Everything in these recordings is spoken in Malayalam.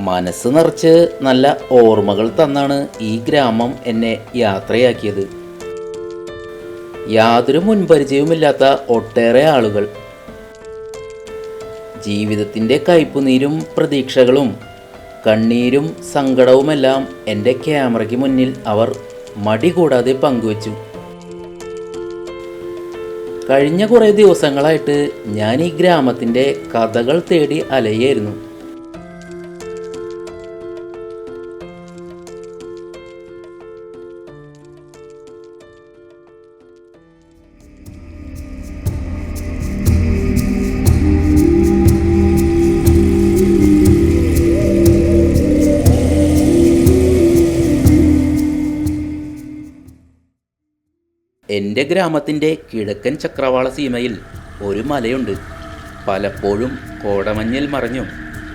മനസ്സ് നിറച്ച് നല്ല ഓർമ്മകൾ തന്നാണ് ഈ ഗ്രാമം എന്നെ യാത്രയാക്കിയത്. യാതൊരു മുൻപരിചയവുമില്ലാത്ത ഒട്ടേറെ ആളുകൾ. ജീവിതത്തിന്റെ കയ്പുനീരും പ്രതീക്ഷകളും കണ്ണീരും സങ്കടവുമെല്ലാം എന്റെ ക്യാമറയ്ക്ക് മുന്നിൽ അവർ മടി കൂടാതെ പങ്കുവച്ചു. കഴിഞ്ഞ കുറേ ദിവസങ്ങളായിട്ട് ഞാൻ ഈ ഗ്രാമത്തിന്റെ കഥകൾ തേടി അലയായിരുന്നു എന്റെ ഗ്രാമത്തിന്റെ കിഴക്കൻ ചക്രവാള സീമയിൽ ഒരു മലയുണ്ട്. പലപ്പോഴും കോടമഞ്ഞിൽ മറഞ്ഞും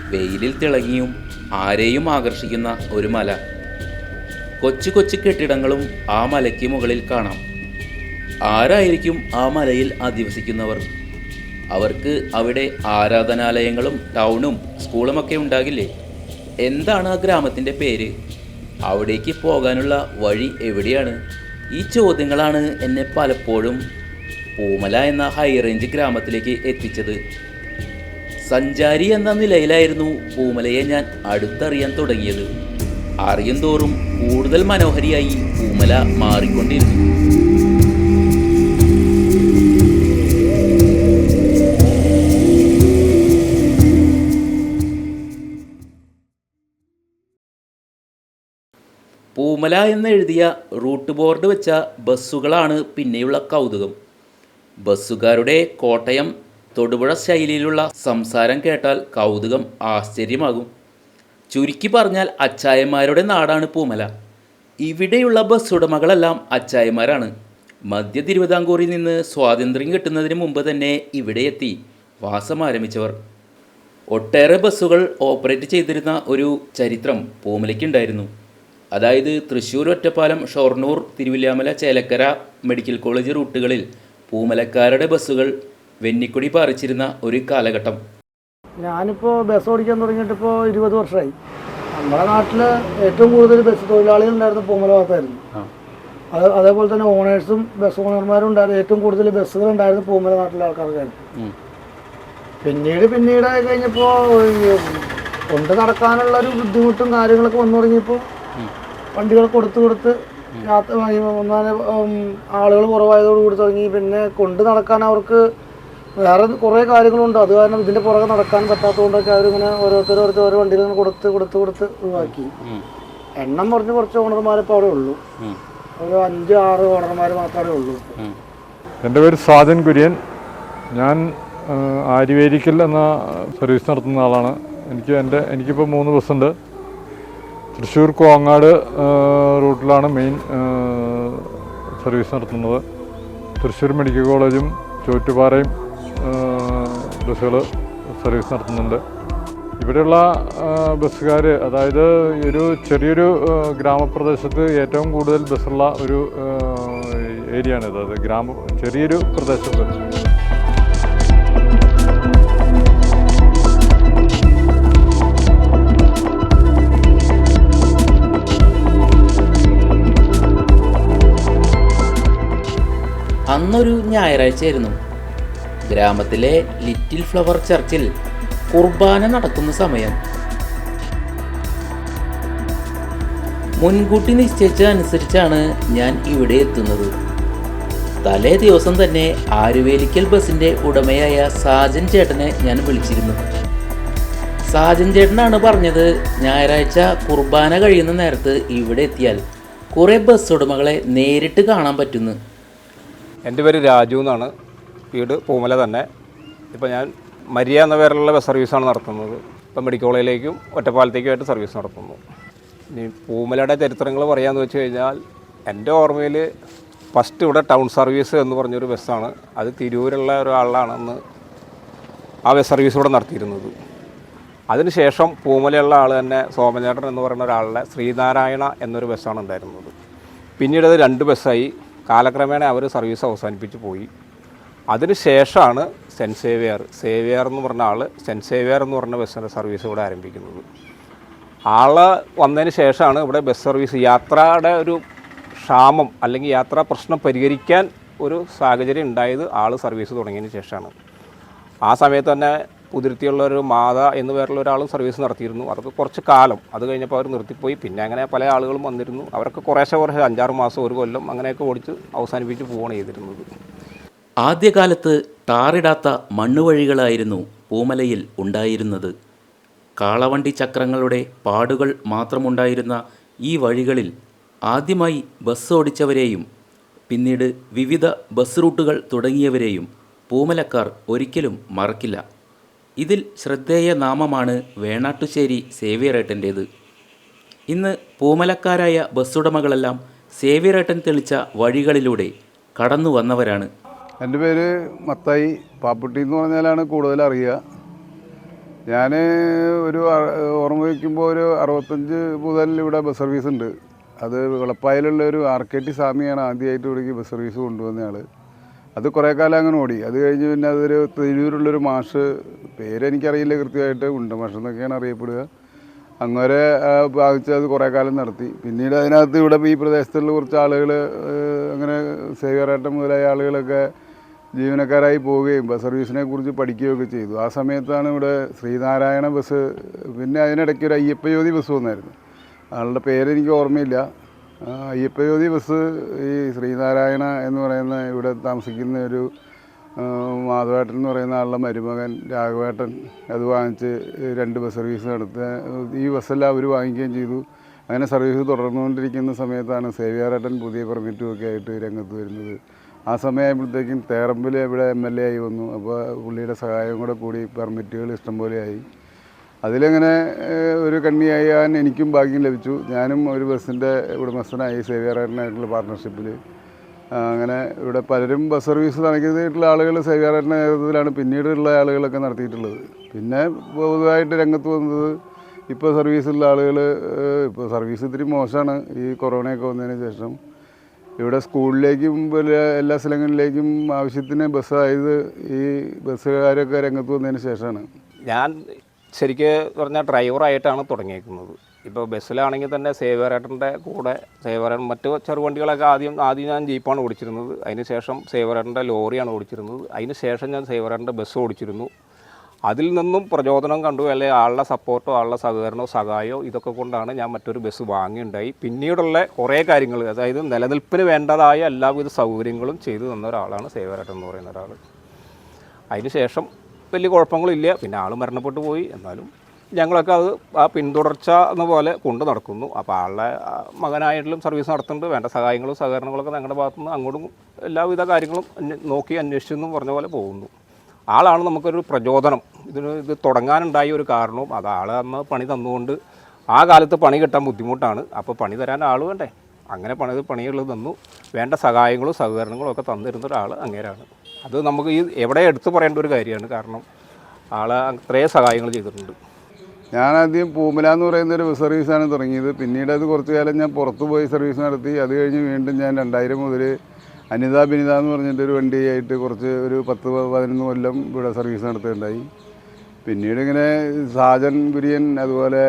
വെയിലിൽ തിളങ്ങിയും ആരെയും ആകർഷിക്കുന്ന ഒരു മല. കൊച്ചു കൊച്ചു കെട്ടിടങ്ങളും ആ മലയ്ക്ക് മുകളിൽ കാണാം. ആരായിരിക്കും ആ മലയിൽ അധിവസിക്കുന്നവർ? അവർക്ക് അവിടെ ആരാധനാലയങ്ങളും ടൗണും സ്കൂളുമൊക്കെ ഉണ്ടാകില്ലേ? എന്താണ് ആ ഗ്രാമത്തിന്റെ പേര്? അവിടേക്ക് പോകാനുള്ള വഴി എവിടെയാണ്? ഈ ചോദ്യങ്ങളാണ് എന്നെ പലപ്പോഴും പൂമല എന്ന ഹൈ റേഞ്ച് ഗ്രാമത്തിലേക്ക് എത്തിച്ചത്. സഞ്ചാരി എന്ന നിലയിലായിരുന്നു പൂമലയെ ഞാൻ അടുത്തറിയാൻ തുടങ്ങിയത്. അറിയും തോറും കൂടുതൽ മനോഹരിയായി പൂമല മാറിക്കൊണ്ടിരുന്നു. പൂമല എന്ന് എഴുതിയ റൂട്ട് ബോർഡ് വെച്ച ബസ്സുകളാണ് പിന്നെയുള്ള കൗതുകം. ബസ്സുകാരുടെ കോട്ടയം തൊടുപുഴ ശൈലിയിലുള്ള സംസാരം കേട്ടാൽ കൗതുകം ആശ്ചര്യമാകും. ചുരുക്കി പറഞ്ഞാൽ അച്ചായന്മാരുടെ നാടാണ് പൂമല. ഇവിടെയുള്ള ബസ് ഉടമകളെല്ലാം അച്ചായന്മാരാണ്. മധ്യ തിരുവിതാംകൂറിൽ നിന്ന് സ്വാതന്ത്ര്യം കിട്ടുന്നതിന് മുമ്പ് തന്നെ ഇവിടെ എത്തി വാസം ആരംഭിച്ചവർ. ഒട്ടേറെ ബസ്സുകൾ ഓപ്പറേറ്റ് ചെയ്തിരുന്ന ഒരു ചരിത്രം പൂമലയ്ക്കുണ്ടായിരുന്നു. അതായത് തൃശ്ശൂർ ഒറ്റപ്പാലം ഷൊർണൂർ തിരുവില്ലാമല ചേലക്കര മെഡിക്കൽ കോളേജ് റൂട്ടുകളിൽ പൂമലക്കാരുടെ ബസ്സുകൾ വെന്നിക്കൊടി പറിച്ചിരുന്ന ഒരു കാലഘട്ടം. ഞാനിപ്പോൾ ബസ് ഓടിക്കാൻ തുടങ്ങിയിട്ട് ഇപ്പോൾ ഇരുപത് വർഷമായി നമ്മുടെ നാട്ടിൽ ഏറ്റവും കൂടുതൽ ബസ് തൊഴിലാളികൾ ഉണ്ടായിരുന്ന പൂമല ഭാഗത്തായിരുന്നു. അത് അതേപോലെ തന്നെ ഓണേഴ്സും ബസ് ഓണർമാരും ഉണ്ടായിരുന്നു. ഏറ്റവും കൂടുതൽ ബസ്സുകൾ ഉണ്ടായിരുന്ന പൂമല നാട്ടിലെ ആൾക്കാർക്കായിരുന്നു പിന്നീട് പിന്നീട് ആയി കഴിഞ്ഞപ്പോൾ കൊണ്ട് നടക്കാനുള്ള ഒരു ബുദ്ധിമുട്ടും കാര്യങ്ങളൊക്കെ വന്നു തുടങ്ങിയപ്പോൾ വണ്ടികൾ കൊടുത്ത് കൊടുത്ത് യാത്ര ഒന്നാലെ ആളുകൾ കുറവായതോടുകൂടി തുടങ്ങി. പിന്നെ കൊണ്ട് നടക്കാൻ അവർക്ക് വേറെ കുറേ കാര്യങ്ങളുണ്ട്. അത് കാരണം ഇതിന്റെ പുറകെ നടക്കാൻ പറ്റാത്തതുകൊണ്ടൊക്കെ അവരിങ്ങനെ ഓരോരുത്തർ ഓരോരുത്തർ ഓരോ വണ്ടികൾ കൊടുത്ത് കൊടുത്ത് കൊടുത്ത് ഒഴിവാക്കി എണ്ണം കുറഞ്ഞ് കുറച്ച് ഓണർമാർ ഇപ്പോൾ അവിടെ ഉള്ളൂ. ഒരു അഞ്ച് ആറ് ഓണർമാർ മാത്രമേ ഉള്ളൂ. എന്റെ പേര് സാജൻ കുര്യൻ. ഞാൻ ആര്യവേരിക്കൽ എന്ന സർവീസ് നടത്തുന്ന ആളാണ്. എനിക്ക് എന്റെ എനിക്കിപ്പോൾ മൂന്ന് ബസ്സുണ്ട്. തൃശ്ശൂർ കോങ്ങാട് റൂട്ടിലാണ് മെയിൻ സർവീസ് നടത്തുന്നത്. തൃശ്ശൂർ മെഡിക്കൽ കോളേജും ചോറ്റുപാറയും ബസ്സുകൾ സർവീസ് നടത്തുന്നുണ്ട്. ഇവിടെയുള്ള ബസ്സുകാർ അതായത് ഒരു ചെറിയൊരു ഗ്രാമപ്രദേശത്ത് ഏറ്റവും കൂടുതൽ ബസ്സുള്ള ഒരു ഏരിയ ആണിത് അത് ഗ്രാമ ചെറിയൊരു പ്രദേശത്ത്. അന്നൊരു ഞായറാഴ്ചയായിരുന്നു. ഗ്രാമത്തിലെ ലിറ്റിൽ ഫ്ലവർ ചർച്ചിൽ കുർബാന നടക്കുന്ന സമയം. മുൻകൂട്ടി നിശ്ചയിച്ച അനുസരിച്ചാണ് ഞാൻ ഇവിടെ എത്തുന്നത്. തലേ ദിവസം തന്നെ ആരുവേലിക്കൽ ബസിന്റെ ഉടമയായ സാജൻ ചേട്ടനെ ഞാൻ വിളിച്ചിരുന്നു. സാജൻ ചേട്ടനാണ് പറഞ്ഞത് ഞായറാഴ്ച കുർബാന കഴിയുന്ന നേരത്ത് ഇവിടെ എത്തിയാൽ കുറേ ബസ് ഉടമകളെ നേരിട്ട് കാണാൻ പറ്റുന്നു. എന്റെ പേര് രാജു എന്നാണ്. വീട് പൂമല തന്നെ. ഇപ്പോൾ ഞാൻ മരിയ എന്ന പേരിലുള്ള ബസ് സർവീസാണ് നടത്തുന്നത്. ഇപ്പം മെഡിക്കൽ കോളേജിലേക്കും ഒറ്റപ്പാലത്തേക്കുമായിട്ട് സർവീസ് നടത്തുന്നു. ഇനി പൂമലയുടെ ചരിത്രങ്ങൾ പറയാമെന്ന് വെച്ച് കഴിഞ്ഞാൽ എന്റെ ഓർമ്മയിൽ ഫസ്റ്റ് ഇവിടെ ടൗൺ സർവീസ് എന്ന് പറഞ്ഞൊരു ബസ്സാണ്. അത് തിരൂരുള്ള ഒരാളാണെന്ന് ആ ബസ് സർവീസ് ഇവിടെ നടത്തിയിരുന്നത്. അതിനുശേഷം പൂമലയുള്ള ആൾ തന്നെ സോമചേട്ടൻ എന്ന് പറയുന്ന ഒരാളുടെ ശ്രീനാരായണ എന്നൊരു ബസ്സാണ് ഉണ്ടായിരുന്നത്. പിന്നീട് അത് രണ്ട് ബസ്സായി. കാലക്രമേണ അവർ സർവീസ് അവസാനിപ്പിച്ച് പോയി. അതിനുശേഷമാണ് സെന്റ് സേവിയർ സേവിയർ എന്ന് പറഞ്ഞ ആൾ സെന്റ് സേവിയർ എന്ന് പറഞ്ഞ ബസ്സിന്റെ സർവീസ് ഇവിടെ ആരംഭിക്കുന്നത്. ആൾ വന്നതിന് ശേഷമാണ് ഇവിടെ ബസ് സർവീസ് യാത്രയുടെ ഒരു ക്ഷാമം അല്ലെങ്കിൽ യാത്രാ പ്രശ്നം പരിഹരിക്കാൻ ഒരു സാഹചര്യം ഉണ്ടായത് ആൾ സർവീസ് തുടങ്ങിയതിന് ശേഷമാണ്. ആ സമയത്ത് തന്നെ പുതിരുത്തിയുള്ള ഒരു മാത എന്ന് പേരുള്ള ഒരാളും സർവീസ് നടത്തിയിരുന്നു. അതൊക്കെ കുറച്ച് കാലം. അത് കഴിഞ്ഞപ്പോൾ അവർ നിർത്തിപ്പോയി. പിന്നെ അങ്ങനെ പല ആളുകളും വന്നിരുന്നു. അവർക്ക് കുറേശ്ശെ കുറേശ്ശെ അഞ്ചാറ് മാസം ഒരു കൊല്ലം അങ്ങനെയൊക്കെ ഓടിച്ച് അവസാനിപ്പിച്ച് പോവുകയാണ് ചെയ്തിരുന്നത്. ആദ്യകാലത്ത് ടാറിടാത്ത മണ്ണുവഴികളായിരുന്നു പൂമലയിൽ ഉണ്ടായിരുന്നത്. കാളവണ്ടി ചക്രങ്ങളുടെ പാടുകൾ മാത്രമുണ്ടായിരുന്ന ഈ വഴികളിൽ ആദ്യമായി ബസ് ഓടിച്ചവരെയും പിന്നീട് വിവിധ ബസ് റൂട്ടുകൾ തുടങ്ങിയവരെയും പൂമലക്കാർ ഒരിക്കലും മറക്കില്ല. ഇതിൽ ശ്രദ്ധേയ നാമമാണ് വേണാട്ടുശ്ശേരി സേവ്യറേട്ടന്റേത് ഇന്ന് പൂമലക്കാരായ ബസ്സുടമകളെല്ലാം സേവ്യറേട്ടൻ തെളിച്ച വഴികളിലൂടെ കടന്നു വന്നവരാണ്. എന്റെ പേര് മത്തായി പാപ്പുട്ടി എന്ന് പറഞ്ഞാലാണ് കൂടുതൽ അറിയുക. ഞാൻ ഒരു ഓർമ്മ വയ്ക്കുമ്പോൾ ഒരു അറുപത്തഞ്ച് മുതൽ ഇവിടെ ബസ് സർവീസ് ഉണ്ട് അത് വിളപ്പായിലുള്ള ഒരു ആർ കെ ടി സ്വാമിയാണ് ആദ്യമായിട്ട് ഇവിടേക്ക് ബസ് സർവീസ് കൊണ്ടുവന്ന ആൾ അത് കുറേ കാലം അങ്ങനെ ഓടി. അത് കഴിഞ്ഞ് പിന്നെ അതൊരു തിരൂരുള്ളൊരു മാഷ് പേരെനിക്കറിയില്ല കൃത്യമായിട്ട് ഉണ്ട മാഷ് എന്നൊക്കെയാണ് അറിയപ്പെടുക. അങ്ങനെ ഭാഗിച്ച് അത് കുറേ കാലം നടത്തി. പിന്നീട് അതിനകത്ത് ഇവിടെ ഈ പ്രദേശത്തുള്ള കുറച്ച് ആളുകൾ അങ്ങനെ സേവ്യറാട്ടം മുതലായ ആളുകളൊക്കെ ജീവനക്കാരായി പോവുകയും ബസ് സർവീസിനെ കുറിച്ച് പഠിക്കുകയൊക്കെ ചെയ്തു. ആ സമയത്താണ് ഇവിടെ ശ്രീനാരായണ ബസ് പിന്നെ അതിനിടയ്ക്ക് ഒരു അയ്യപ്പ ജ്യോതി ബസ് വന്നായിരുന്നു. ആളുടെ പേരെനിക്ക് ഓർമ്മയില്ല. ആ അയ്യപ്പ ജ്യോതി ബസ് ഈ ശ്രീനാരായണ എന്ന് പറയുന്ന ഇവിടെ താമസിക്കുന്ന ഒരു മാധവേട്ടൻ എന്ന് പറയുന്ന ആളുടെ മരുമകൻ രാഘവേട്ടൻ അത് വാങ്ങിച്ച് രണ്ട് ബസ് സർവീസ് നടത്തുക. ഈ ബസ്സെല്ലാം അവർ വാങ്ങിക്കുകയും ചെയ്തു. അങ്ങനെ സർവീസ് തുടർന്നുകൊണ്ടിരിക്കുന്ന സമയത്താണ് സേവ്യാറേട്ടൻ പുതിയ പെർമിറ്റും ഒക്കെ ആയിട്ട് രംഗത്ത് വരുന്നത്. ആ സമയമായപ്പോഴത്തേക്കും തേറമ്പിൽ ഇവിടെ എം എൽ എ ആയി വന്നു. അപ്പോൾ പുള്ളിയുടെ സഹായം കൂടെ കൂടി പെർമിറ്റുകൾ ഇഷ്ടംപോലെ ആയി. അതിലങ്ങനെ ഒരു കണ്ണിയായാൻ എനിക്കും ഭാഗ്യം ലഭിച്ചു. ഞാനും ഒരു ബസ്സിന്റെ ഉടമസ്ഥനായി സേവിയാറേട്ടനായിട്ടുള്ള പാർട്ട്ണർഷിപ്പിൽ അങ്ങനെ ഇവിടെ പലരും ബസ് സർവീസ് നടത്തിയിട്ടുള്ള ആളുകൾ സേവിയാറേട്ടന്റെ നേതൃത്വത്തിലാണ് പിന്നീടുള്ള ആളുകളൊക്കെ നടത്തിയിട്ടുള്ളത്. പിന്നെ പൊതുവായിട്ട് രംഗത്ത് വന്നത് ഇപ്പോൾ സർവീസുള്ള ആളുകൾ ഇപ്പോൾ സർവീസ് ഇത്തിരി മോശമാണ്. ഈ കൊറോണയൊക്കെ വന്നതിന് ശേഷം ഇവിടെ സ്കൂളിലേക്കും എല്ലാ സ്ഥലങ്ങളിലേക്കും ആവശ്യത്തിന് ബസ്സായത് ഈ ബസ്സുകാരൊക്കെ രംഗത്ത് വന്നതിന് ശേഷമാണ്. ഞാൻ ശരിക്ക് പറഞ്ഞാൽ ഡ്രൈവറായിട്ടാണ് തുടങ്ങിയേക്കുന്നത്. ഇപ്പോൾ ബസ്സിലാണെങ്കിൽ തന്നെ സേവറേട്ടന്റെ കൂടെ സേവറേട്ടൻ മറ്റു ചെറുവണ്ടികളൊക്കെ ആദ്യം ആദ്യം ഞാൻ ജീപ്പാണ് ഓടിച്ചിരുന്നത്. അതിന് ശേഷം സേവറേട്ടന്റെ ലോറിയാണ് ഓടിച്ചിരുന്നത്. അതിന് ശേഷം ഞാൻ സേവറേട്ടന്റെ ബസ് ഓടിച്ചിരുന്നു. അതിൽ നിന്നും പ്രചോദനം കണ്ടു അല്ലെ ആളുടെ സപ്പോർട്ടോ ആളുടെ സഹകരണമോ സഹായമോ ഇതൊക്കെ കൊണ്ടാണ് ഞാൻ മറ്റൊരു ബസ് വാങ്ങിയുണ്ടായി. പിന്നീടുള്ള കുറേ കാര്യങ്ങൾ അതായത് നിലനിൽപ്പിന് വേണ്ടതായ എല്ലാവിധ സൗകര്യങ്ങളും ചെയ്തു തന്ന ഒരാളാണ് സേവരേട്ടൻ എന്ന് പറയുന്ന ഒരാൾ. അതിന് ശേഷം വലിയ കുഴപ്പങ്ങളില്ല. പിന്നെ ആൾ മരണപ്പെട്ടു പോയി. എന്നാലും ഞങ്ങളൊക്കെ അത് ആ പിന്തുടർച്ച എന്ന പോലെ കൊണ്ടു നടക്കുന്നു. അപ്പോൾ ആളുടെ മകനായിട്ടും സർവീസ് നടത്തുന്നുണ്ട്. വേണ്ട സഹായങ്ങളും സഹകരണങ്ങളൊക്കെ ഞങ്ങളുടെ ഭാഗത്തുനിന്ന് അങ്ങോട്ടും എല്ലാവിധ കാര്യങ്ങളും നോക്കി അന്വേഷിച്ചെന്നും പറഞ്ഞ പോലെ പോകുന്നു. ആളാണ് നമുക്കൊരു പ്രചോദനം. ഇതിന് ഇത് തുടങ്ങാനുണ്ടായ ഒരു കാരണവും അത് ആൾ അന്ന് പണി തന്നുകൊണ്ട് ആ കാലത്ത് പണി കിട്ടാൻ ബുദ്ധിമുട്ടാണ്. അപ്പോൾ പണി തരാൻ ആൾ വേണ്ടേ? അങ്ങനെ പണി പണിയുള്ളത് തന്നു. വേണ്ട സഹായങ്ങളും സഹകരണങ്ങളും ഒക്കെ തന്നിരുന്ന ഒരാൾ അങ്ങേരാണ്. അത് നമുക്ക് ഈ എവിടെ എടുത്തു പറയേണ്ട ഒരു കാര്യമാണ്. കാരണം ആൾ അത്രയും സഹായങ്ങൾ ചെയ്തിട്ടുണ്ട്. ഞാനാദ്യം പൂമല എന്ന് പറയുന്ന ഒരു സർവീസാണ് തുടങ്ങിയത്. പിന്നീട് അത് കുറച്ചു കാലം ഞാൻ പുറത്തു പോയി സർവീസ് നടത്തി. അത് കഴിഞ്ഞ് വീണ്ടും ഞാൻ രണ്ടായിരം മുതൽ അനിത ബിനിത എന്ന് പറഞ്ഞിട്ട് ഒരു വണ്ടിയായിട്ട് കുറച്ച് ഒരു പത്ത് പതിനൊന്ന് കൊല്ലം ഇവിടെ സർവീസ് നടത്തുകയുണ്ടായി പിന്നീട് ഇങ്ങനെ സാജൻ കുര്യൻ അതുപോലെ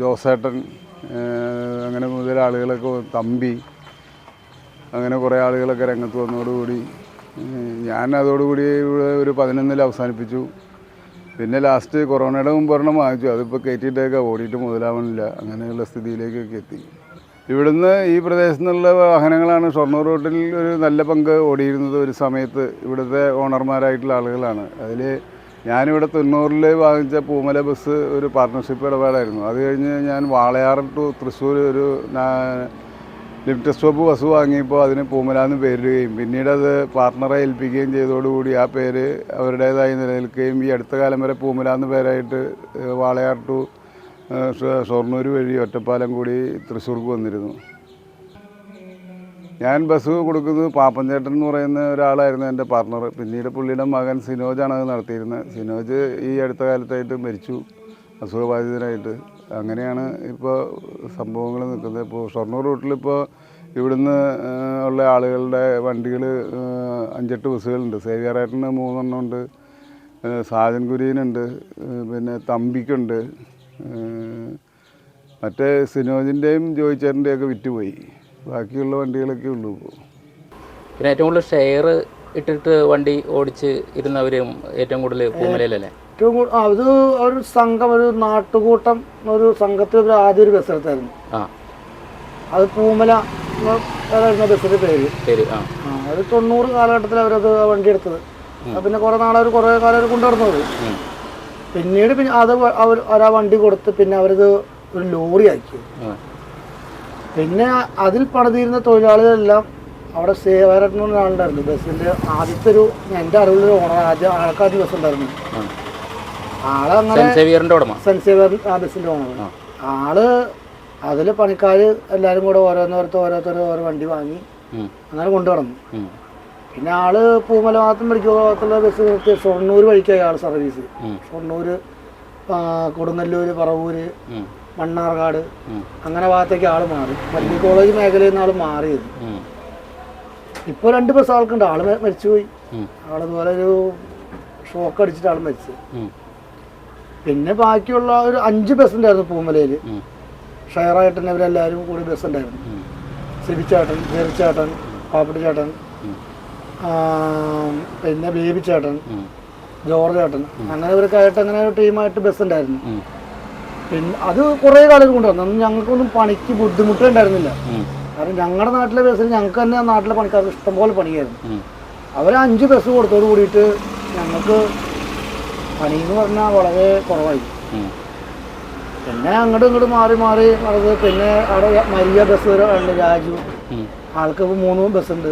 ജോസേട്ടൻ അങ്ങനെ മുതൽ ആളുകളൊക്കെ തമ്പി അങ്ങനെ കുറേ ആളുകളൊക്കെ രംഗത്ത് വന്നതോടുകൂടി ഞാൻ അതോടുകൂടി ഒരു പതിനൊന്നിൽ അവസാനിപ്പിച്ചു. പിന്നെ ലാസ്റ്റ് കൊറോണയുടെ മുമ്പ് ഒരെണ്ണം വാങ്ങിച്ചു. അതിപ്പോൾ കയറ്റിയിട്ടൊക്കെ ഓടിയിട്ട് മുതലാവണില്ല. അങ്ങനെയുള്ള സ്ഥിതിയിലേക്കൊക്കെ എത്തി. ഇവിടുന്ന് ഈ പ്രദേശത്തു നിന്നുള്ള വാഹനങ്ങളാണ്. ഷൊർണൂർ റോഡിൽ ഒരു നല്ല പങ്ക് ഓടിയിരുന്നത് ഒരു സമയത്ത് ഇവിടുത്തെ ഓണർമാരായിട്ടുള്ള ആളുകളാണ്. അതിൽ ഞാനിവിടെ തൊണ്ണൂറിൽ വാങ്ങിച്ച പൂമല ബസ് ഒരു പാർട്ട്ണർഷിപ്പ് ഇടപാടായിരുന്നു. അത് കഴിഞ്ഞ് ഞാൻ വാളയാർ ടു തൃശ്ശൂർ ഒരു ലിഫ്റ്റ് സ്റ്റോപ്പ് ബസ് വാങ്ങിയപ്പോൾ അതിന് പൂമലാന്ന് പേരിടുകയും പിന്നീട് അത് പാർട്ണറെ ഏൽപ്പിക്കുകയും ചെയ്തതോടുകൂടി ആ പേര് അവരുടേതായി നിലനിൽക്കുകയും ഈ അടുത്ത കാലം വരെ പൂമലാന്ന് പേരായിട്ട് വാളയാർ ടു ഷൊർണൂർ വഴി ഒറ്റപ്പാലം കൂടി തൃശ്ശൂർക്ക് വന്നിരുന്നു. ഞാൻ ബസ് കൊടുക്കുന്നത് പാപ്പഞ്ചേട്ടൻ എന്ന് പറയുന്ന ഒരാളായിരുന്നു എന്റെ പാർട്ണർ പിന്നീട് പുള്ളിയുടെ മകൻ സിനോജാണ് അത് നടത്തിയിരുന്നത്. സിനോജ് ഈ അടുത്ത കാലത്തായിട്ട് മരിച്ചു അസുഖബാധിതനായിട്ട്. അങ്ങനെയാണ് ഇപ്പോൾ സംഭവങ്ങൾ നിൽക്കുന്നത്. ഇപ്പോൾ ഷൊർണൂർ റൂട്ടിലിപ്പോൾ ഇവിടുന്ന് ഉള്ള ആളുകളുടെ വണ്ടികൾ അഞ്ചെട്ട് ബസ്സുകളുണ്ട്. സേവിയറേട്ടന് മൂന്നെണ്ണം ഉണ്ട് സാജൻ കുര്യനുണ്ട് പിന്നെ തമ്പിക്കുണ്ട് മറ്റേ സിനോജിന്റെയും ജോയിച്ചേട്ടന്റെയും ഒക്കെ വിറ്റുപോയി. ബാക്കിയുള്ള വണ്ടികളൊക്കെ ഉള്ളൂ ഇപ്പോൾ. പിന്നെ ഏറ്റവും കൂടുതൽ ഷെയർ ഇട്ടിട്ട് വണ്ടി ഓടിച്ച് ഇരുന്നവരും ഏറ്റവും കൂടുതൽ പൂമലയിലല്ലേ? ഏറ്റവും കൂടുതൽ അത് ഒരു സംഘം ഒരു നാട്ടുകൂട്ടം ഒരു സംഘത്തിൽ ഒരു ആദ്യ ഒരു ബസ്സെടുത്തായിരുന്നു അത് പൂമല അതായിരുന്നു ബസ്സിന്റെ പേര്. അത് തൊണ്ണൂറ് കാലഘട്ടത്തിൽ അവരത് വണ്ടി എടുത്തത്. പിന്നെ കുറെ നാളെ ഒരു കുറേ കാലം അവർ കൊണ്ടുവരുന്നത്. പിന്നീട് പിന്നെ അത് അവർ അവർ ആ വണ്ടി കൊടുത്ത് പിന്നെ അവരത് ഒരു ലോറി ആക്കി. പിന്നെ അതിൽ പണിതിരുന്ന തൊഴിലാളികളെല്ലാം അവിടെ സേവരൻ എന്ന് പറഞ്ഞ ആളുണ്ടായിരുന്നു ബസ്സിന്റെ ആദ്യത്തെ ഒരു എന്റെ അറിവിലൊരു ഓണർ ആദ്യം ആൾക്കാർ ബസ് ഉണ്ടായിരുന്നു. ആ. ആളങ്ങനെ സെന്റ് സേവിയറിന്റെ ഉടമ. സെൻസേവിയർ ആ ബസ്സിന്റെ ഓണർ ആൾ അതിൽ പണിക്കാർ എല്ലാരും കൂടെ ഓരോന്നോരത്ത് ഓരോരുത്തർ ഓരോ വണ്ടി വാങ്ങി. അങ്ങനെ കൊണ്ടുവന്നു. പിന്നെ ആൾ പൂമല ഭാഗത്തും മെഡിക്കൽ ഭാഗത്തുള്ള ബസ് നിർത്തി ഷൊർണൂർ വഴിക്കായി ആൾ സർവീസ്. ഷൊർണൂര് കൊടുങ്ങല്ലൂര് പറവൂര്. മണ്ണാർക്കാട് അങ്ങനെ ഭാഗത്തേക്ക് ആൾ മാറി. മെഡിക്കൽ കോളേജ് മേഖലയിൽ നിന്ന് ആൾ മാറിയത്. ഇപ്പൊ രണ്ട് ബസ് ആൾക്കുണ്ട് ആൾ മരിച്ചുപോയി. ആളതുപോലെ ഒരു ഷോക്ക് അടിച്ചിട്ട് ആൾ മരിച്ചു. പിന്നെ ബാക്കിയുള്ള ഒരു അഞ്ച് ബസ് ഉണ്ടായിരുന്നു പൂമലയിൽ ഷെയർ ഷെയറായിട്ട് തന്നെ ഇവരെല്ലാവരും കൂടി ബസ് ഉണ്ടായിരുന്നു. സിബിച്ചേട്ടൻ ജെറിച്ചേട്ടൻ പാപ്പിട്ടി ചേട്ടൻ പിന്നെ ബേബി ചേട്ടൻ ജോർജ് ചേട്ടൻ അങ്ങനെ ഇവരൊക്കെ ആയിട്ട് അങ്ങനെ ഒരു ടീമായിട്ട് ബസ് ഉണ്ടായിരുന്നു. പിന്നെ അത് കുറേ കാലം കൊണ്ടുവന്നു അന്ന് ഞങ്ങൾക്കൊന്നും പണിക്ക് ബുദ്ധിമുട്ടേ ഉണ്ടായിരുന്നില്ല. കാരണം ഞങ്ങളുടെ നാട്ടിലെ ബസ്സിൽ ഞങ്ങൾക്ക് തന്നെ നാട്ടിലെ പണിക്കാർക്ക് ഇഷ്ടംപോലെ പണിയായിരുന്നു. അവരെ അവർ അഞ്ച് ബസ് കൊടുത്തോട് കൂടിയിട്ട് ഞങ്ങൾക്ക് പണി എന്ന് പറഞ്ഞാൽ വളരെ കുറവായി. പിന്നെ അങ്ങോട്ടും ഇങ്ങോട്ടും മാറി മാറി അത് പിന്നെ അവിടെ മരിയ ബസ് ഉണ്ട് രാജു. ആൾക്ക് ഇപ്പോൾ മൂന്ന് ബസ് ഉണ്ട്.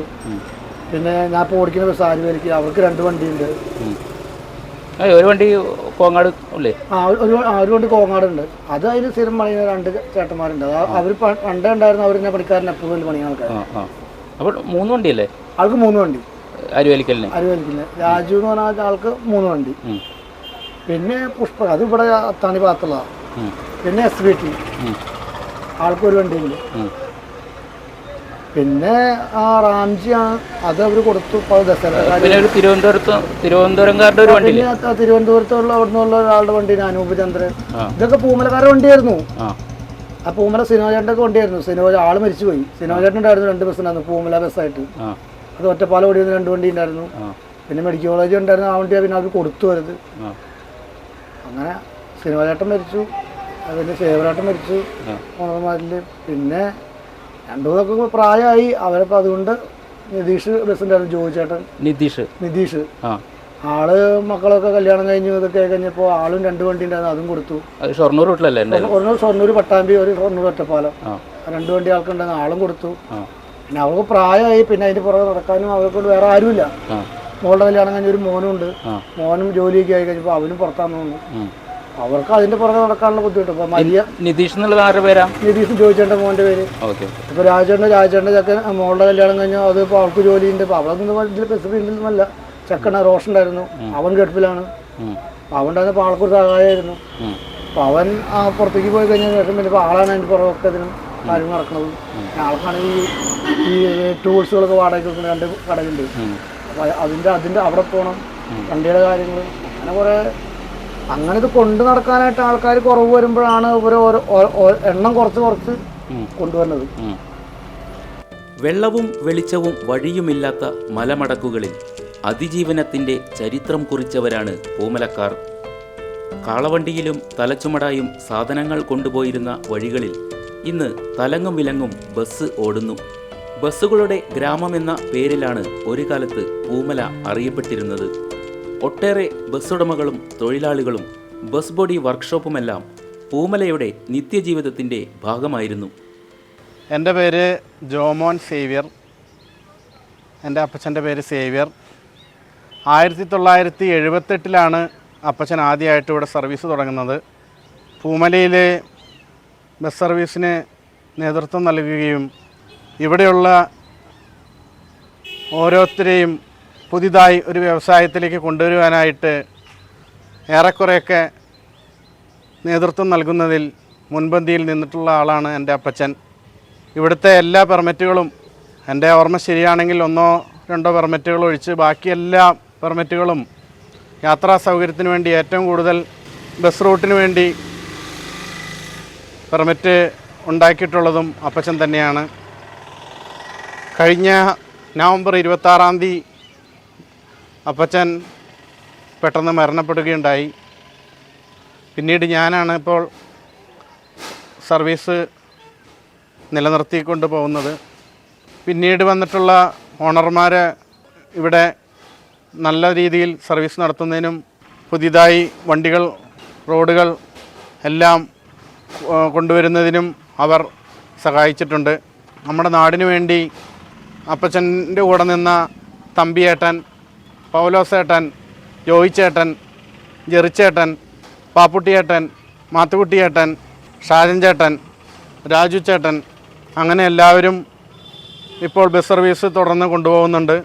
പിന്നെ ഞാൻ ഇപ്പോൾ ഓടിക്കുന്ന ബസ് ആര് ആലുവലിക്ക് അവർക്ക് രണ്ട് വണ്ടിയുണ്ട്. ഒരു വണ്ടി കോങ്ങാട് അല്ലേ? ആ ഒരു- ഒരു വണ്ടി കോങ്ങാടുണ്ട്. അത് അതിന് സ്ഥിരം പണിയുന്ന രണ്ട് ചേട്ടന്മാരുണ്ട്. അവർ പണ്ടേ ഉണ്ടായിരുന്ന അവർ തന്നെ പണിക്കാരൻ എപ്പോഴും പണിയുന്ന ആൾക്കാർ അപ്പോൾ മൂന്ന് വണ്ടിയല്ലേ? ആൾക്ക് മൂന്ന് വണ്ടി. അരുവലിക്കലിന് അരുവേലിക്കലിന് രാജു എന്ന് പറഞ്ഞാൽ ആൾക്ക് മൂന്ന് വണ്ടി. പിന്നെ പുഷ്പ അത് ഇവിടെ അത്താണി ഭാഗത്തുള്ള പിന്നെ എസ് ബി ടി ആൾക്കൊരു ആൾക്ക് വണ്ടിയുണ്ട് പിന്നെ ആ റാംജി ആണ് അത് അവർ കൊടുത്തു തിരുവനന്തപുരത്ത് തിരുവനന്തപുരംകാരുടെ ഒരു വണ്ടിയില്ലേ? തിരുവനന്തപുരത്തുള്ള അവിടെ നിന്നുള്ള ഒരാളുടെ വണ്ടി അനൂപ് ചന്ദ്രൻ ഇതൊക്കെ പൂമലക്കാരുടെ വണ്ടിയായിരുന്നു. ആ. പൂമല സിനോജേട്ടന്റെ ഒക്കെ വണ്ടിയായിരുന്നു. സിനോജ ആൾ മരിച്ചുപോയി. സിനോജേട്ടൻ ഉണ്ടായിരുന്നു രണ്ട് ബസ് ഉണ്ടായിരുന്നു പൂമല ബസ്സായിട്ട്. അത് ഒറ്റപ്പാലം ഓടിയിരുന്ന രണ്ട് വണ്ടി ഉണ്ടായിരുന്നു. പിന്നെ മെഡിക്കൽ കോളേജ് ഉണ്ടായിരുന്നു ആ വണ്ടി പിന്നെ അവർ കൊടുത്തു ആ. അങ്ങനെ സിനിമചേട്ടൻ മരിച്ചു. അതിന്റെ ഫേവറേറ്റം മരിച്ചു. മോഹന്മാരിൽ പിന്നെ രണ്ടു മൂന്നൊക്കെ പ്രായമായി. അവരപ്പോൾ അതുകൊണ്ട് നിതീഷ് ബസ്സുണ്ടായിരുന്നു ജോയി ചേട്ടൻ നിതീഷ്. നിതീഷ്. ആൾ മക്കളൊക്കെ കല്യാണം കഴിഞ്ഞു ഇതൊക്കെ കഴിഞ്ഞപ്പോൾ ആളും രണ്ട് വണ്ടി ഉണ്ടായിരുന്നു അതും കൊടുത്തു. അത് ഷൊർണൂർ റൂട്ടിലല്ലേ ഉണ്ടായിരുന്നു ഒരു ഷൊർണൂർ പട്ടാമ്പി ഒരു ഷൊർണൂർ ഒറ്റപ്പാലം. രണ്ട് വണ്ടി ആൾക്കുണ്ടായിരുന്നു ആളും കൊടുത്തു. പിന്നെ അവർക്ക് പ്രായമായി പിന്നെ അതിന്റെ പുറകെ നടക്കാനും അവർക്കൊണ്ട് വേറെ ആരുമില്ല. മോളുടെ കല്യാണം കഴിഞ്ഞ ഒരു മോനുണ്ട് മോനും ജോലിയൊക്കെ ആയി കഴിഞ്ഞപ്പോൾ അവനും പുറത്താന്ന് തോന്നുന്നു. അവർക്ക് അതിന്റെ പുറകെ നടക്കാനുള്ള ബുദ്ധിമുട്ട്. ഇപ്പൊ മരിയ നിതീഷ് എന്നുള്ളത് ആരുടെ പേരാ? നിതീഷ് ജോയിച്ചേട്ട മോന്റെ പേര്. ഇപ്പൊ രാജേണ്ട രാജേണ്ട ചക്കൻ മോളുടെ കല്യാണം കഴിഞ്ഞാൽ അത് ഇപ്പൊ അവൾക്ക് ജോലിയുണ്ട്. ഇപ്പൊ അവളൊന്നും ഇതിൽ ബസ് ഫീൽഡിലൊന്നുമല്ല. ചെക്കന റോഷൻ ഉണ്ടായിരുന്നു. അവൻ ഗൾഫിലാണ്. അവന്റെ അതിന് പാളക്കൂർ ആൾക്കൊരു സഹായമായിരുന്നു. അപ്പൊ അവൻ ആ പുറത്തേക്ക് പോയി കഴിഞ്ഞ ശേഷം പിന്നെ ഇപ്പൊ ആളാണ് അതിന്റെ പുറകൊക്കെ ഇതിനും കാര്യങ്ങൾ നടക്കുന്നത്. ആൾക്കാണെങ്കിൽ ഈ ടൂൾസുകളൊക്കെ വാടകയ്ക്ക് രണ്ട് കടയുണ്ട്. അതിന്റെ അതിന്റെ അവിടെ പോകണം വണ്ടിയുടെ കാര്യങ്ങൾ അങ്ങനെ കുറെ അങ്ങനെ ഇത് കൊണ്ടു നടക്കാനായിട്ട് ആൾക്കാർ കുറവ് വരുമ്പോഴാണ് ഇവർ എണ്ണം കുറച്ച് കുറച്ച്. കൊണ്ടുവരുന്നത്. വെള്ളവും വെളിച്ചവും വഴിയുമില്ലാത്ത മലമടക്കുകളിൽ അതിജീവനത്തിന്റെ ചരിത്രം കുറിച്ചവരാണ് പൂമലക്കാർ കാളവണ്ടിയിലും തലച്ചുമടായും സാധനങ്ങൾ കൊണ്ടുപോയിരുന്ന വഴികളിൽ ഇന്ന് തലങ്ങും വിലങ്ങും ബസ് ഓടുന്നു. ബസ്സുകളുടെ ഗ്രാമമെന്ന പേരിലാണ് ഒരു കാലത്ത് പൂമല അറിയപ്പെട്ടിരുന്നത്. ഒട്ടേറെ ബസ്സുടമകളും തൊഴിലാളികളും ബസ് ബോഡി വർക്ക്ഷോപ്പുമെല്ലാം പൂമലയുടെ നിത്യജീവിതത്തിന്റെ ഭാഗമായിരുന്നു. എന്റെ പേര് ജോമോൻ സേവ്യർ. എന്റെ അപ്പച്ചന്റെ പേര് സേവ്യർ. ആയിരത്തി തൊള്ളായിരത്തി എഴുപത്തെട്ടിലാണ് അപ്പച്ചൻ ആദ്യമായിട്ട് ഇവിടെ സർവീസ് തുടങ്ങുന്നത്. പൂമലയിലെ ബസ് സർവീസിന് നേതൃത്വം നൽകുകയും ഇവിടെയുള്ള ഓരോരുത്തരെയും പുതിയതായി ഒരു വ്യവസായത്തിലേക്ക് കൊണ്ടുവരുവാനായിട്ട് ഏറെക്കുറെയൊക്കെ നേതൃത്വം നൽകുന്നതിൽ മുൻപന്തിയിൽ നിന്നിട്ടുള്ള ആളാണ് എന്റെ അപ്പച്ചൻ. ഇവിടുത്തെ എല്ലാ പെർമിറ്റുകളും എന്റെ ഓർമ്മ ശരിയാണെങ്കിൽ ഒന്നോ രണ്ടോ പെർമിറ്റുകൾ ഒഴിച്ച് ബാക്കി എല്ലാ പെർമിറ്റുകളും യാത്രാ സൗകര്യത്തിന് വേണ്ടി ഏറ്റവും കൂടുതൽ ബസ് റൂട്ടിന് വേണ്ടി പെർമിറ്റ് ഉണ്ടാക്കിയിട്ടുള്ളതും അപ്പച്ചൻ തന്നെയാണ്. കഴിഞ്ഞ നവംബർ ഇരുപത്താറാം തീയതി അപ്പച്ചൻ പെട്ടെന്ന് മരണപ്പെടുകയുണ്ടായി. പിന്നീട് ഞാനാണ് ഇപ്പോൾ സർവീസ് നിലനിർത്തിക്കൊണ്ട് പോകുന്നത്. പിന്നീട് വന്നിട്ടുള്ള ഓണർമാർ ഇവിടെ നല്ല രീതിയിൽ സർവീസ് നടത്തുന്നതിനും പുതിയതായി വണ്ടികൾ റോഡുകൾ എല്ലാം കൊണ്ടുവരുന്നതിനും അവർ സഹായിച്ചിട്ടുണ്ട്. നമ്മുടെ നാടിനു വേണ്ടി അപ്പച്ചന്റെ കൂടെ നിന്ന തമ്പിയേട്ടൻ പൗലോസേട്ടൻ ജോയിച്ചേട്ടൻ ജെറിച്ചേട്ടൻ പാപ്പുട്ടിയേട്ടൻ മാത്തുക്കുട്ടിയേട്ടൻ ഷാജൻ ചേട്ടൻ രാജു ചേട്ടൻ അങ്ങനെ എല്ലാവരും ഇപ്പോൾ ബസ് സർവീസ് തുടർന്ന് കൊണ്ടുപോകുന്നുണ്ട്.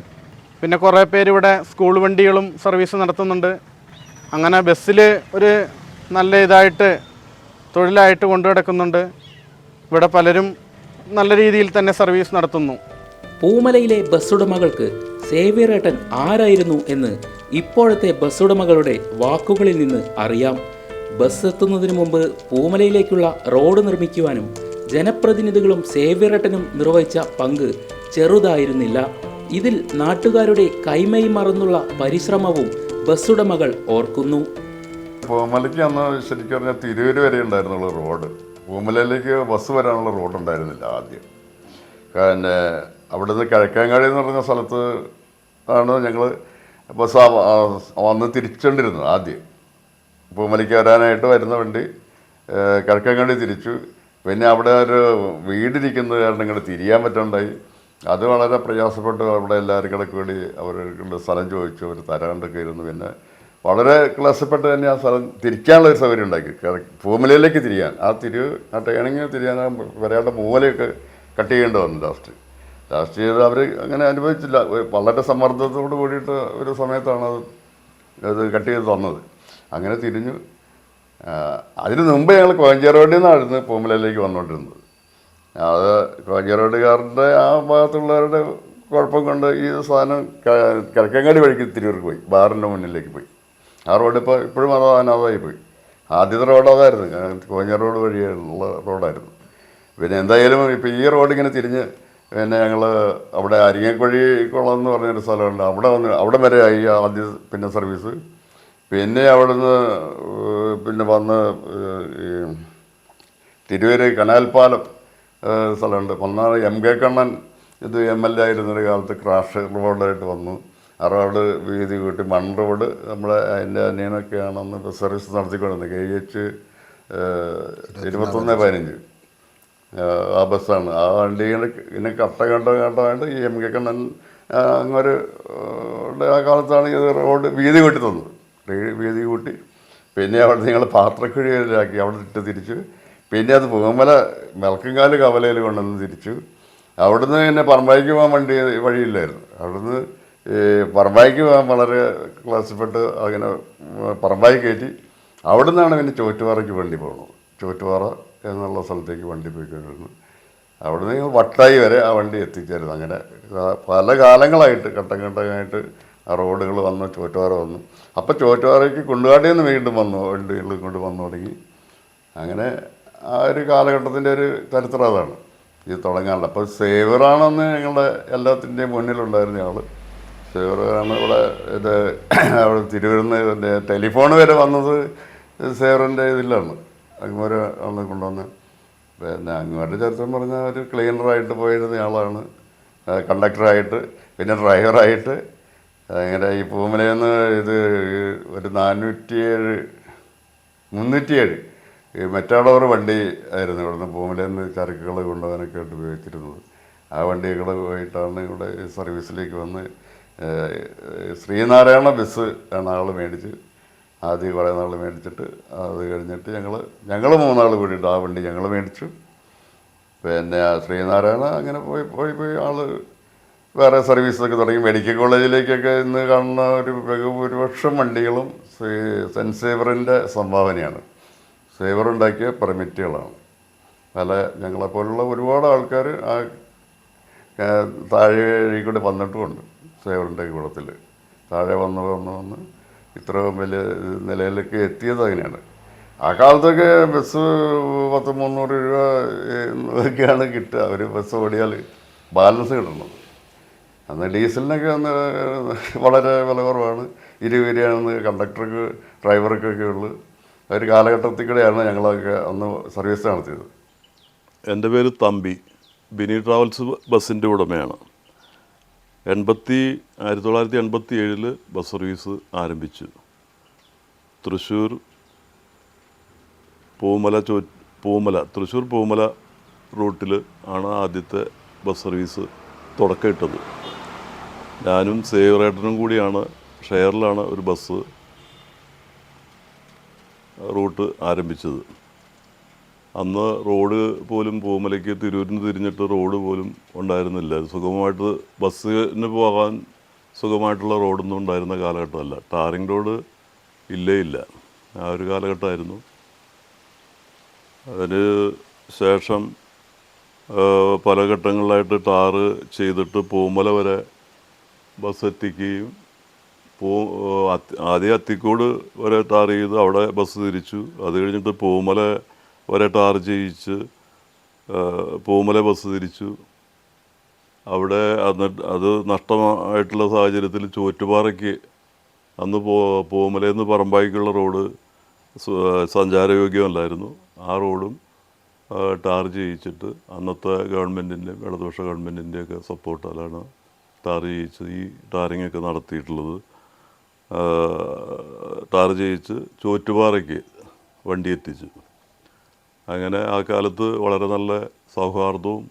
പിന്നെ കുറേ പേര് ഇവിടെ സ്കൂൾ വണ്ടികളും സർവീസ് നടത്തുന്നുണ്ട്. അങ്ങനെ ബസ്സിൽ ഒരു നല്ല ഇതായിട്ട് തൊഴിലായിട്ട് കൊണ്ടു ഇവിടെ പലരും നല്ല രീതിയിൽ തന്നെ സർവീസ് നടത്തുന്നു. പൂമലയിലെ ബസ് ബസ്സുടമകൾക്ക് സേവ്യറേട്ടൻ ആരായിരുന്നു എന്ന് ഇപ്പോഴത്തെ ബസ് ഉടമകളുടെ വാക്കുകളിൽ നിന്ന് അറിയാം. ബസ് എത്തുന്നതിന് മുമ്പ് പൂമലയിലേക്കുള്ള റോഡ് നിർമ്മിക്കുവാനും ജനപ്രതിനിധികളും സേവ്യറേട്ടനും നിർവഹിച്ച പങ്ക് ചെറുതായിരുന്നില്ല. ഇതിൽ നാട്ടുകാരുടെ കൈമൈ മറന്നുള്ള പരിശ്രമവും ബസ് ഉടമകൾ ഓർക്കുന്നു. പൂമലയ്ക്ക് അന്ന് ശരിക്കും പറഞ്ഞാൽ തിരൂര് വരെ ഉണ്ടായിരുന്നുള്ള റോഡ്. പൂമലയിലേക്ക് ബസ് വരാനുള്ള റോഡ് ഉണ്ടായിരുന്നില്ല ആദ്യം. പിന്നെ അവിടുന്ന് കിഴക്കേങ്ങാടി എന്ന് പറഞ്ഞ സ്ഥലത്ത് ആണ് ഞങ്ങൾ ബസ് വന്ന് തിരിച്ചുകൊണ്ടിരുന്നത് ആദ്യം. പൂമലയ്ക്ക് വരാനായിട്ട് വരുന്ന വണ്ടി കിഴക്കേങ്ങാടി തിരിച്ചു. പിന്നെ അവിടെ ഒരു വീടിരിക്കുന്നത് കാരണം ഇങ്ങോട്ട് തിരിയാൻ പറ്റണ്ടായി. അത് വളരെ പ്രയാസപ്പെട്ട് അവിടെ എല്ലാവരും കൂടെ അവർക്ക് സ്ഥലം ചോദിച്ചു അവർ തരാണ്ടൊക്കെ ഇരുന്നു. പിന്നെ വളരെ ക്ലാസ്സപ്പെട്ട് തന്നെ ആ സ്ഥലം തിരിക്കാനുള്ള ഒരു സൗകര്യം ഉണ്ടാക്കി. പൂമലയിലേക്ക് തിരിയാൻ. ആ തിരിവ് ആ ട്രെയിനിങ് തിരിയാൻ വരേണ്ട മൂലയൊക്കെ കട്ട് ചെയ്യേണ്ടി വന്നു ലാസ്റ്റ്. ചെയ്ത് അവർ അങ്ങനെ അനുഭവിച്ചില്ല. വളരെ സമ്മർദ്ദത്തോട് കൂടിയിട്ട് ഒരു സമയത്താണ് അത് അത് കട്ട് ചെയ്ത് തന്നത്. അങ്ങനെ തിരിഞ്ഞു അതിന് മുമ്പ് ഞങ്ങൾ കോഞ്ചേറോഡിൽ നിന്നായിരുന്നു പൂമലയിലേക്ക് വന്നുകൊണ്ടിരുന്നത് അത് കോഞ്ചേറോഡുകാരുടെ ആ ഭാഗത്തുള്ളവരുടെ കുഴപ്പം കൊണ്ട് ഈ സാധനം കിഴക്കങ്ങാടി വഴിക്ക് തിരൂർക്ക് പോയി ബാറിന്റെ മുന്നിലേക്ക് പോയി. ആ റോഡ് ഇപ്പോൾ ഇപ്പോഴും അത് അനാഥമായി പോയി. ആദ്യത്തെ റോഡ് അതായിരുന്നു കോഞ്ഞ റോഡ് വഴിയുള്ള റോഡായിരുന്നു. പിന്നെ എന്തായാലും ഇപ്പോൾ ഈ റോഡ് ഇങ്ങനെ തിരിഞ്ഞ് പിന്നെ ഞങ്ങൾ അവിടെ അരിങ്ങക്കുഴി കുളം എന്ന് പറഞ്ഞൊരു സ്ഥലമുണ്ട്. അവിടെ വന്ന് അവിടെ വരെ ആയി ആദ്യ പിന്നെ സർവീസ് പിന്നെ അവിടുന്ന് നിന്ന് പിന്നെ വന്ന് ഈ തിരുവര് കനാൽപ്പാലം പാലം സ്ഥലമുണ്ട്. ഒന്നാമത് എം കെ കണ്ണൻ ഇത് എം എൽ എ ആയിരുന്നൊരു കാലത്ത് ക്രാഷ് റോഡായിട്ട് വന്നു. ആ റോഡ് വീതി കൂട്ടി മൺ റോഡ് നമ്മളെ അതിന്റെ അനിയനൊക്കെയാണെന്ന് സർവീസ് നടത്തിക്കൊണ്ടിരുന്നത്. കെ എച്ച് ഇരുപത്തൊന്ന് പതിനഞ്ച്. ആ ബസ്സാണ്. ആ വണ്ടി ഇങ്ങനെ ഇങ്ങനെ കട്ട കണ്ടോ കണ്ടോ ആയിട്ട് ഈ എം കെ കണ്ണൻ അങ്ങൊരു ആ കാലത്താണ് ഈ റോഡ് വീതി കൂട്ടി തന്നത്. വീതി കൂട്ടി. പിന്നെ അവിടെ നിങ്ങൾ പാത്രക്കുഴിയിലാക്കി അവിടെ ഇട്ട് തിരിച്ചു. പിന്നെ അത് പൂമല മെൽക്കങ്കാൽ കവലയിൽ കൊണ്ടുവന്ന് തിരിച്ചു. അവിടുന്ന് പിന്നെ പറമ്പായിക്ക് പോകാൻ വണ്ടി വഴിയില്ലായിരുന്നു. അവിടുന്ന് ഈ പറമ്പായിക്ക് പോകാൻ വളരെ ക്ലാസ്സിൽപ്പെട്ട് അങ്ങനെ പറമ്പായി കയറ്റി അവിടുന്നാണ് പിന്നെ ചോറ്റുപാറയ്ക്ക് വണ്ടി പോകുന്നത് ചോറ്റുപാറ എന്നുള്ള സ്ഥലത്തേക്ക് വണ്ടി പോയിക്കൊണ്ടിരുന്നു. അവിടെ നിന്ന് വട്ടായി വരെ ആ വണ്ടി എത്തിച്ചേരുന്നു അങ്ങനെ പല കാലങ്ങളായിട്ട് ഘട്ടം ഘട്ടമായിട്ട് ആ റോഡുകൾ വന്നു ചോറ്റുപാറ വന്നു. അപ്പോൾ ചോറ്റുപാറയ്ക്ക് കുണ്ടുകാട്ടിൽ നിന്ന് വീണ്ടും വന്നു വണ്ടികൾ കൊണ്ട് വന്നു തുടങ്ങി. അങ്ങനെ ആ ഒരു കാലഘട്ടത്തിന്റെ ഒരു ചരിത്രം അതാണ്. ഇത് തുടങ്ങാനുള്ള. അപ്പോൾ സേവറാണെന്ന് ഞങ്ങളുടെ എല്ലാത്തിന്റെയും മുന്നിലുണ്ടായിരുന്ന ആൾ സേവറാണ് ഇവിടെ ഇത് അവിടെ തിരുവരുന്ന ടെലിഫോൺ വരെ വന്നത് സേവറിന്റെ ഇതിലാണ്. അങ്ങോട്ട് ആളെ കൊണ്ടുവന്ന് പിന്നെ അങ്ങോട്ട് ചരിത്രം പറഞ്ഞാൽ ഒരു ക്ലീനറായിട്ട് പോയിരുന്ന ആളാണ്. കണ്ടക്ടറായിട്ട് പിന്നെ ഡ്രൈവറായിട്ട്. അങ്ങനെ ഈ പൂമലയെന്ന് ഇത് ഒരു നാനൂറ്റിയേഴ് മുന്നൂറ്റിയേഴ്. ഈ മെറ്റാഡോർ വണ്ടി ആയിരുന്നു ഇവിടുന്ന് പൂമലയിൽ നിന്ന് ചരക്കുകൾ കൊണ്ടുപോകാനൊക്കെ ആയിട്ട് ഉപയോഗിച്ചിരുന്നത്. ആ വണ്ടികൾ പോയിട്ടാണ് ഇവിടെ സർവീസിലേക്ക് വന്ന് ശ്രീനാരായണ ബസ് ആണ് ആൾ മേടിച്ച് ആദ്യം കുറേ നാൾ മേടിച്ചിട്ട് അത് കഴിഞ്ഞിട്ട് ഞങ്ങൾ ഞങ്ങൾ മൂന്നാൾ കൂടിയിട്ട് ആ വണ്ടി ഞങ്ങൾ മേടിച്ചു. പിന്നെ ശ്രീനാരായണ അങ്ങനെ പോയി പോയി പോയി ആൾ വേറെ സർവീസൊക്കെ തുടങ്ങി. മെഡിക്കൽ കോളേജിലേക്കൊക്കെ ഇന്ന് കാണുന്ന ഒരു ബഹുഭൂരിപക്ഷം വണ്ടികളും ശ്രീ സെന്റ് സേവറിന്റെ സംഭാവനയാണ്. സേവർ ഉണ്ടാക്കിയ പെർമിറ്റുകളാണ്. പല ഞങ്ങളെപ്പോലുള്ള ഒരുപാട് ആൾക്കാർ ആ താഴെ കൂടെ വന്നിട്ടുമുണ്ട് സേവറിന്റെ കൂടത്തിൽ താഴെ വന്ന് വന്ന് വന്ന് ഇത്ര വലിയ നിലയിലേക്ക് എത്തിയത് അങ്ങനെയാണ്. ആ കാലത്തൊക്കെ ബസ് പത്ത് മുന്നൂറ് രൂപ ഒക്കെയാണ് കിട്ടുക. അവർ ബസ് ഓടിയാൽ ബാലൻസ് കിട്ടുന്നത് അന്ന് ഡീസലിനൊക്കെ അന്ന് വളരെ വില കുറവാണ്. ഇരുപത് രൂപയാണെന്ന് കണ്ടക്ടർക്ക് ഡ്രൈവർക്കൊക്കെ ഉള്ളു. ഒരു കാലഘട്ടത്തിൽ കൂടെയാണ് ഞങ്ങളൊക്കെ അന്ന് സർവീസ് നടത്തിയത്. എന്റെ പേര് തമ്പി. ബിനി ട്രാവൽസ് ബസ്സിന്റെ ഉടമയാണ്. എൺപത്തി ആയിരത്തി തൊള്ളായിരത്തി എൺപത്തി ഏഴിൽ ബസ് സർവീസ് ആരംഭിച്ചു. തൃശ്ശൂർ പൂമല ചോ പൂമല തൃശ്ശൂർ പൂമല റൂട്ടിൽ ആണ് ആദ്യത്തെ ബസ് സർവീസ് തുടക്കമിട്ടത്. ഞാനും സേവറേട്ടനും കൂടിയാണ് ഷെയറിലാണ് ഒരു ബസ് റൂട്ട് ആരംഭിച്ചത്. അന്ന് റോഡ് പോലും പൂമലയ്ക്ക് തിരൂരിന് തിരിഞ്ഞിട്ട് റോഡ് പോലും ഉണ്ടായിരുന്നില്ല. സുഗമമായിട്ട് ബസ്സിന് പോകാൻ സുഖമായിട്ടുള്ള റോഡൊന്നും ഉണ്ടായിരുന്ന കാലഘട്ടമല്ല. ടാറിംഗ് റോഡ് ഇല്ലേ ഇല്ല. ആ ഒരു കാലഘട്ടമായിരുന്നു. അതിന് ശേഷം പല ഘട്ടങ്ങളിലായിട്ട് ടാറ് ചെയ്തിട്ട് പൂമല വരെ ബസ് എത്തിക്കുകയും പൂ ആദ്യം അത്തിക്കോട് വരെ ടാർ ചെയ്ത് അവിടെ ബസ് തിരിച്ചു. അത് കഴിഞ്ഞിട്ട് പൂമല വരെ ടാർ ചെയ്യിച്ച് പൂമല ബസ് തിരിച്ചു. അവിടെ അന്ന് അത് നഷ്ടമായിട്ടുള്ള സാഹചര്യത്തിൽ ചോറ്റുപാറയ്ക്ക് അന്ന് പോ നിന്ന് പറമ്പായിക്കുള്ള റോഡ് സഞ്ചാരയോഗ്യമല്ലായിരുന്നു. ആ റോഡും ടാർ ചെയ്യിച്ചിട്ട് അന്നത്തെ ഗവൺമെന്റിന്റെയും ഇടതുപക്ഷ ഗവൺമെന്റിന്റെയൊക്കെ സപ്പോർട്ടാലാണ് ടാർ ചെയ്യിച്ച് ഈ ടാറിങ്ങൊക്കെ നടത്തിയിട്ടുള്ളത്. ടാർ ചെയ്യിച്ച് ചോറ്റുപാറയ്ക്ക് വണ്ടി എത്തിച്ചു. അങ്ങനെ ആ കാലത്ത് വളരെ നല്ല സൗഹാർദ്ദവും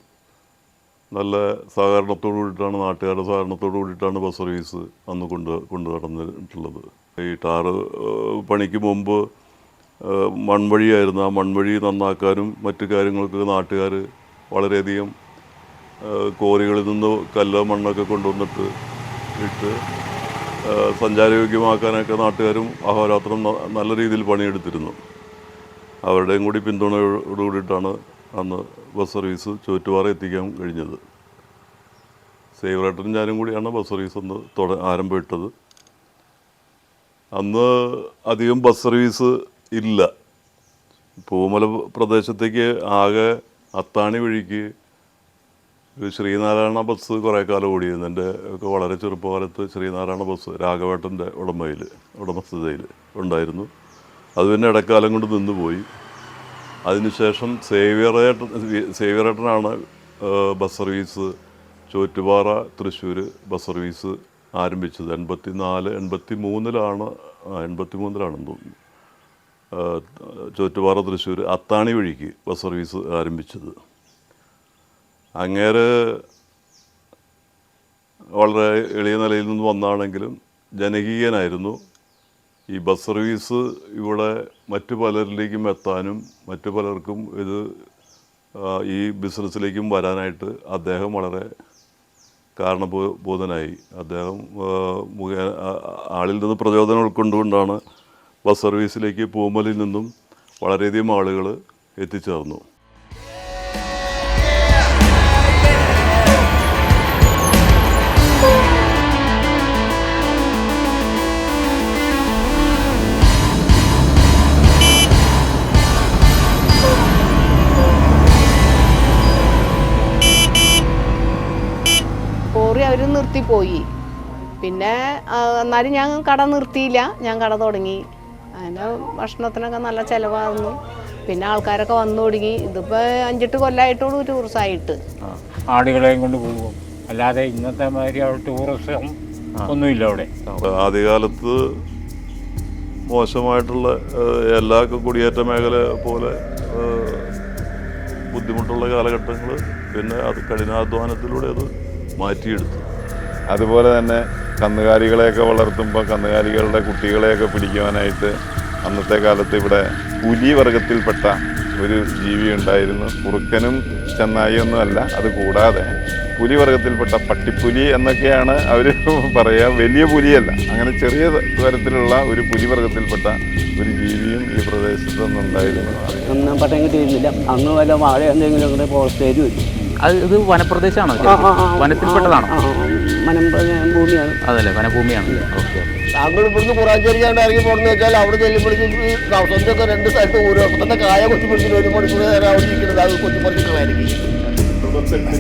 നല്ല സഹകരണത്തോടു കൂടിയിട്ടാണ് നാട്ടുകാരുടെ സഹകരണത്തോടു കൂടിയിട്ടാണ് ബസ് സർവീസ് അന്ന് കൊണ്ട് കൊണ്ടു നടന്നിട്ടുള്ളത്. ഈ ടാറ് പണിക്ക് മുമ്പ് മൺവഴിയായിരുന്നു. ആ മൺവഴി നന്നാക്കാനും മറ്റു കാര്യങ്ങൾക്കൊക്കെ നാട്ടുകാർ വളരെയധികം കോറികളിൽ നിന്ന് കല്ല് മണ്ണൊക്കെ കൊണ്ടുവന്നിട്ട് ഇട്ട് സഞ്ചാരയോഗ്യമാക്കാനൊക്കെ നാട്ടുകാരും അഹോരാത്രം നല്ല രീതിയിൽ പണിയെടുത്തിരുന്നു. അവരുടെയും കൂടി പിന്തുണയോട് കൂടിയിട്ടാണ് അന്ന് ബസ് സർവീസ് ചോറ്റുപാറ എത്തിക്കാൻ കഴിഞ്ഞത്. സേവറേട്ടനും ഞാനും കൂടിയാണ് ബസ് സർവീസ് ഒന്ന് തുട ആരംഭമിട്ടത് അന്ന് അധികം ബസ് സർവീസ് ഇല്ല. പൂമല പ്രദേശത്തേക്ക് ആകെ അത്താണി വഴിക്ക് ശ്രീനാരായണ ബസ് കുറേ കാലം ഓടിയിരുന്നു. എന്റെ ഒക്കെ വളരെ ചെറുപ്പകാലത്ത് ശ്രീനാരായണ ബസ് രാഘവേട്ടന്റെ ഉടമയിൽ ഉടമസ്ഥതയിൽ ഉണ്ടായിരുന്നു. അത് പിന്നെ ഇടക്കാലം കൊണ്ട് നിന്നുപോയി അതിനുശേഷം സേവിയറേട്ടൻ സേവിയറേട്ടനാണ് bus service Chottupara Thrissur bus service ആരംഭിച്ചത്. എൺപത്തി നാല് എൺപത്തി മൂന്നിലാണ് എൺപത്തി മൂന്നിലാണെന്ന് തോന്നുന്നു ചോറ്റുപാറ തൃശ്ശൂർ അത്താണി വഴിക്ക് ബസ് സർവീസ് ആരംഭിച്ചത്. അങ്ങേര് വളരെ എളിയ നിലയിൽ നിന്ന് വന്നാണെങ്കിലും ജനകീയനായിരുന്നു. ഈ ബസ് സർവീസ് ഇവിടെ മറ്റു പലരിലേക്കും എത്താനും മറ്റു പലർക്കും ഇത് ഈ ബിസിനസ്സിലേക്കും വരാനായിട്ട് അദ്ദേഹം വളരെ കാരണബോധനായി. അദ്ദേഹം മുഖേന ആളിൽ നിന്ന് പ്രചോദനം ഉൾക്കൊണ്ടുകൊണ്ടാണ് ബസ് സർവീസിലേക്ക് പൂമലിൽ നിന്നും വളരെയധികം ആളുകൾ എത്തിച്ചേർന്നു. നിർത്തിപ്പോയി. പിന്നെ എന്നാലും ഞാൻ കട നിർത്തിയില്ല. ഞാൻ കട തുടങ്ങി. അതിന്റെ ഭക്ഷണത്തിനൊക്കെ നല്ല ചിലവാകുന്നു. പിന്നെ ആൾക്കാരൊക്കെ വന്നു തുടങ്ങി. ഇതിപ്പോൾ അഞ്ചെട്ട് കൊല്ലമായിട്ടുള്ളൂ ടൂറിസമായിട്ട് ആടുകളെയും കൊണ്ട് പോകും. അല്ലാതെ ഇന്നത്തെ മാതിരി അവിടെ ടൂറിസം ഒന്നുമില്ല അവിടെ. ആദ്യകാലത്ത് മോശമായിട്ടുള്ള എല്ലാ കുടിയേറ്റ മേഖല പോലെ ബുദ്ധിമുട്ടുള്ള കാലഘട്ടങ്ങൾ പിന്നെ അത് കഠിനാധ്വാനത്തിലൂടെ അത് മാറ്റിയെടുത്തു. അതുപോലെ തന്നെ കന്നുകാലികളെയൊക്കെ വളർത്തുമ്പോൾ കന്നുകാലികളുടെ കുട്ടികളെയൊക്കെ പിടിക്കുവാനായിട്ട് അന്നത്തെ കാലത്ത് ഇവിടെ പുലി വർഗത്തിൽപ്പെട്ട ഒരു ജീവി ഉണ്ടായിരുന്നു. കുറുക്കനും ചെന്നായിയൊന്നുമല്ല അത് കൂടാതെ പുലി വർഗത്തിൽപ്പെട്ട പട്ടിപ്പുലി എന്നൊക്കെയാണ് അവർ പറയുക വലിയ പുലിയല്ല അങ്ങനെ ചെറിയ തരത്തിലുള്ള ഒരു പുലി വർഗത്തിൽപ്പെട്ട ഒരു ജീവിയും ഈ പ്രദേശത്തൊന്നുണ്ടായിരുന്നു അന്ന് ഒന്നും പട്ടം കിട്ടിയിരുന്നില്ല. അന്ന് വല്ല വാഴ എന്തെങ്കിലും ഫോറസ്റ്റ് വരും ഇത് വനപ്രദേശമാണോ വനത്തിൽപ്പെട്ടതാണോ? അതല്ലേ വനഭൂമിയാണ്. ഓക്കെ താങ്കൾ ഇവിടുന്ന് കുറാഞ്ചേരിക്കാണ്ട് ഇറങ്ങി പോകണമെന്ന് വെച്ചാൽ അവിടെ ചെല്ലുമ്പോഴേക്കും ഈ രണ്ട് സ്ഥലത്ത് ഓരോ തന്നെ കായ കൊച്ചു പിടിച്ചിട്ട് ഒരു മണിക്കൂർ നേരം അവിടെ ഇരിക്കുന്നത്. അത് കൊച്ചു പറിച്ചിട്ടുള്ളതായിരിക്കും അറുപത്തെട്ടിൽ.